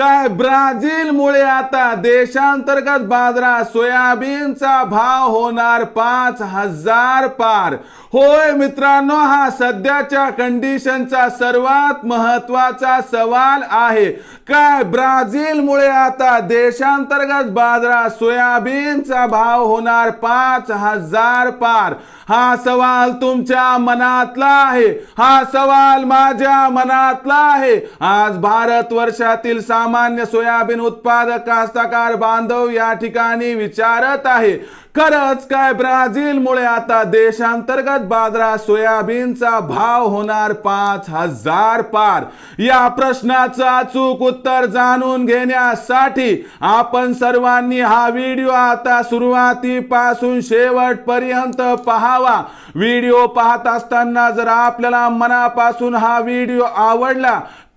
काय ब्राझीलमुळे आता देशांतर्गत बाजारात सोयाबीनचा भाव होणार पाच हजार पार. होय मित्रांनो हा सध्याच्या कंडिशनचा सर्वात महत्त्वाचा सवाल आहे. काय ब्राझीलमुळे आता देशांतर्गत बाजारात सोयाबीनचा भाव होणार पाच हजार पार? हा सवाल तुमच्या मनातला आहे. हा सवाल माझ्या मनातला आहे. आज भारत वर्षातील साम सामान्य सोयाबीन उत्पादक कास्तकार बांधव या ठिकाणी विचारत आहे. खरंच काय ब्राझीलमुळे आता देशांतर्गत बाजारात सोयाबीनचा भाव होणार पाच हजार पार? या प्रश्नाचं अचूक उत्तर जाणून घेण्यासाठी आपण सर्वांनी हा व्हिडिओ आता सुरुवातीपासून शेवटपर्यंत पहावा. व्हिडिओ पाहत असताना जर आपल्याला मनापासून हा व्हिडिओ आवडला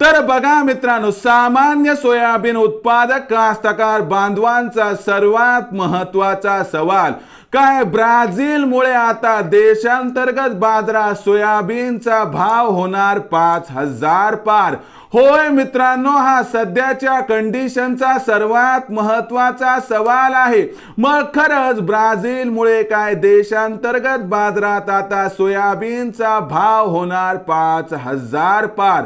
तर बघा मित्रांनो सामान्य सोयाबीन उत्पादक कास्तकार बांधवांचा सर्वात महत्त्वाचा सवाल काय ब्राझीलमुळे आता देशांतर्गत बाजारात सोयाबीनचा भाव होणार पाच हजार पार? होय मित्रांनो हा सध्याच्या कंडिशनचा सर्वात महत्त्वाचा सवाल आहे. मग खरंच ब्राझीलमुळे काय देशांतर्गत बाजारात आता सोयाबीनचा भाव होणार पाच हजार पार?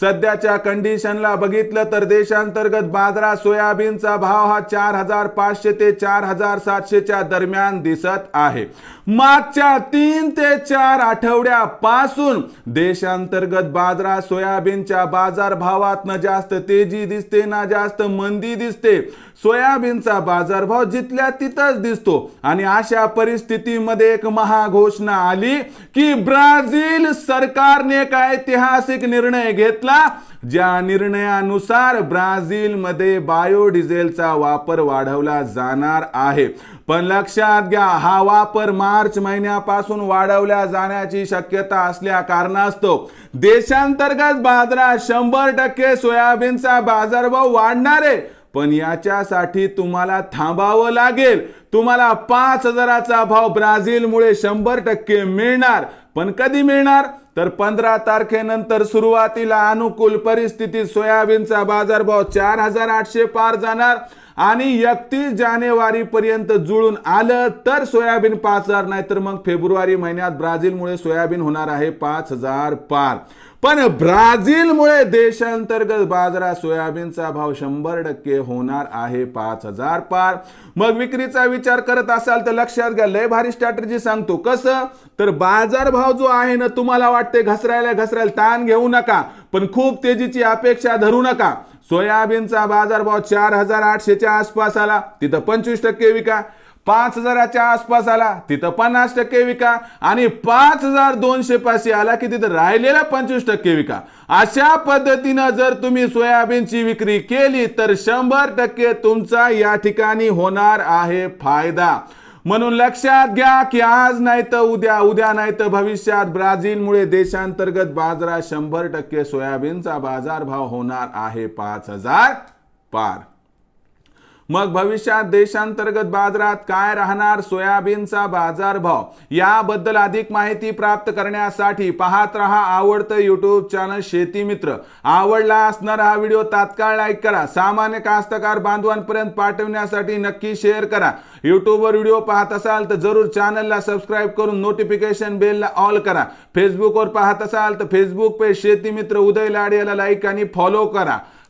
सध्याच्या कंडिशनला बघितलं तर देशांतर्गत बाजारात सोयाबीनचा भाव हा चार हजार पाचशे ते चार हजार सातशेच्या दरम्यान दिसत आहे. मागच्या तीन ते चार आठवड्यापासून देशांतर्गत बाजारात सोयाबीनच्या बाजार भावात न जास्त तेजी दिसते ना जास्त मंदी दिसते. सोयाबीनचा बाजारभाव जिथल्या तिथंच दिसतो. आणि अशा परिस्थितीमध्ये एक महाघोषणा आली की ब्राझील सरकारने एक ऐतिहासिक निर्णय घेतला ज्या निर्णयानुसार ब्राझीलमध्ये बायोडिझेलचा वापर वाढवला जाणार आहे. पण लक्षात घ्या हा वापर मार्च महिन्यापासून वाढवल्या जाण्याची शक्यता असल्या कारणास्तव देशांतर्गत बाजारात शंभर टक्के सोयाबीनचा बाजारभाव वाढणार आहे. पण याच्यासाठी तुम्हाला थांबावं लागेल. तुम्हाला पाच हजाराचा भाव ब्राझीलमुळे शंभर टक्के मिळणार. पण कधी मिळणार? तर पंधरा तारखेनंतर सुरुवातीला अनुकूल परिस्थितीत सोयाबीनचा बाजारभाव चार हजार आठशे पार जाणार आणि एकतीस जानेवारी पर्यंत जुळून आलं तर सोयाबीन पाच हजार नाही तर मग फेब्रुवारी महिन्यात ब्राझीलमुळे सोयाबीन होणार आहे पाच हजार पार. पण ब्राझीलमुळे देशांतर्गत बाजारात सोयाबीनचा भाव शंभर टक्के होणार आहे पाच हजार पार. मग विक्रीचा विचार करत असाल तर लक्षात घ्या लय भारी स्ट्रॅटर्जी सांगतो. कसं? तर बाजार भाव जो आहे ना तुम्हाला वाटते घसरायला घसरायला ताण घेऊ नका पण खूप तेजीची अपेक्षा धरू नका. सोयाबीनचा बाजारभाव चार हजार आठशेच्या आसपास आला तिथं पंचवीस टक्के विका. पाच हजाराच्या आसपास आला तिथं पन्नास टक्के विका आणि पाच हजार दोनशे पाचशे आला की तिथं राहिलेला पंचवीस टक्के विका. अशा पद्धतीनं जर तुम्ही सोयाबीनची विक्री केली तर शंभर टक्के तुमचा या ठिकाणी होणार आहे फायदा. म्हणून लक्षात घ्या की आज नाही तर उद्या उद्या नाही तर भविष्यात ब्राझीलमुळे देशांतर्गत बाजारात शंभर टक्के सोयाबीनचा बाजारभाव होणार आहे पाच हजार पार. मग भविष्यात देशांतर्गत बाजारात काय राहणार? सोयाबीनचा बाजारभाव. याबद्दल अधिक माहिती प्राप्त करण्यासाठी पाहत रहा आवडतं युट्यूब चॅनल शेती मित्र. आवडला असणारा हा व्हिडिओ तात्काळ लाईक करा. सामान्य कास्तकार बांधवांपर्यंत पाठवण्यासाठी नक्की शेअर करा. युट्यूबवर व्हिडिओ पाहत असाल तर जरूर चॅनलला सबस्क्राईब करून नोटिफिकेशन बेलला ऑल करा. फेसबुकवर पाहत असाल तर फेसबुक पेज शेती मित्र उदय लाड याला लाईक आणि फॉलो करा.